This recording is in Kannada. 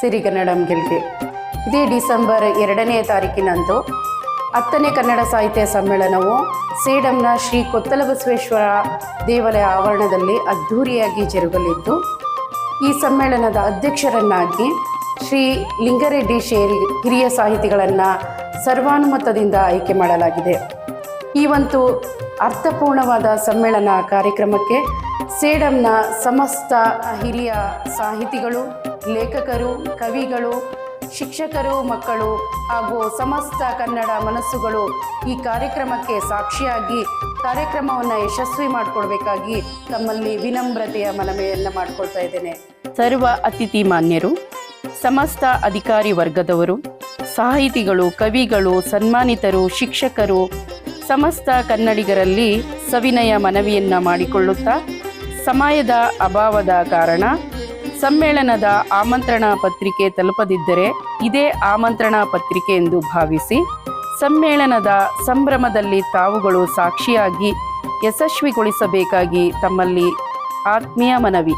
ಸಿರಿಗನ್ನಡಂ ಗೆಲ್ಗೆ ಇದೇ ಡಿಸೆಂಬರ್ ಎರಡನೇ ತಾರೀಕಿನಂದು ಹತ್ತನೇ ಕನ್ನಡ ಸಾಹಿತ್ಯ ಸಮ್ಮೇಳನವು ಸೇಡಂನ ಶ್ರೀ ಕೊತ್ತಲಬಸವೇಶ್ವರ ದೇವಾಲಯ ಆವರಣದಲ್ಲಿ ಅದ್ಧೂರಿಯಾಗಿ ಜರುಗಲಿದ್ದು, ಈ ಸಮ್ಮೇಳನದ ಅಧ್ಯಕ್ಷರನ್ನಾಗಿ ಶ್ರೀ ಲಿಂಗರೆಡ್ಡಿ ಶೇರಿ ಹಿರಿಯ ಸಾಹಿತಿಗಳನ್ನು ಸರ್ವಾನುಮತದಿಂದ ಆಯ್ಕೆ ಮಾಡಲಾಗಿದೆ. ಈ ಒಂದು ಅರ್ಥಪೂರ್ಣವಾದ ಸಮ್ಮೇಳನ ಕಾರ್ಯಕ್ರಮಕ್ಕೆ ಸೇಡಂನ ಸಮಸ್ತ ಹಿರಿಯ ಸಾಹಿತಿಗಳು ಲೇಖಕರು, ಕವಿಗಳು, ಶಿಕ್ಷಕರು, ಮಕ್ಕಳು ಹಾಗೂ ಸಮಸ್ತ ಕನ್ನಡ ಮನಸ್ಸುಗಳು ಈ ಕಾರ್ಯಕ್ರಮಕ್ಕೆ ಸಾಕ್ಷಿಯಾಗಿ ಕಾರ್ಯಕ್ರಮವನ್ನು ಯಶಸ್ವಿ ಮಾಡಿಕೊಡ್ಬೇಕಾಗಿ ತಮ್ಮಲ್ಲಿ ವಿನಮ್ರತೆಯ ಮನವಿಯನ್ನು ಮಾಡಿಕೊಳ್ತಾ ಇದ್ದೇನೆ. ಸರ್ವ ಅತಿಥಿ ಮಾನ್ಯರು, ಸಮಸ್ತ ಅಧಿಕಾರಿ ವರ್ಗದವರು, ಸಾಹಿತಿಗಳು, ಕವಿಗಳು, ಸನ್ಮಾನಿತರು, ಶಿಕ್ಷಕರು, ಸಮಸ್ತ ಕನ್ನಡಿಗರಲ್ಲಿ ಸವಿನಯ ಮನವಿಯನ್ನು ಮಾಡಿಕೊಳ್ಳುತ್ತಾ, ಸಮಯದ ಅಭಾವದ ಕಾರಣ ಸಮ್ಮೇಳನದ ಆಮಂತ್ರಣ ಪತ್ರಿಕೆ ತಲುಪದಿದ್ದರೆ ಇದೇ ಆಮಂತ್ರಣ ಪತ್ರಿಕೆ ಎಂದು ಭಾವಿಸಿ ಸಮ್ಮೇಳನದ ಸಂಭ್ರಮದಲ್ಲಿ ತಾವುಗಳು ಸಾಕ್ಷಿಯಾಗಿ ಯಶಸ್ವಿಗೊಳಿಸಬೇಕಾಗಿ ತಮ್ಮಲ್ಲಿ ಆತ್ಮೀಯ ಮನವಿ.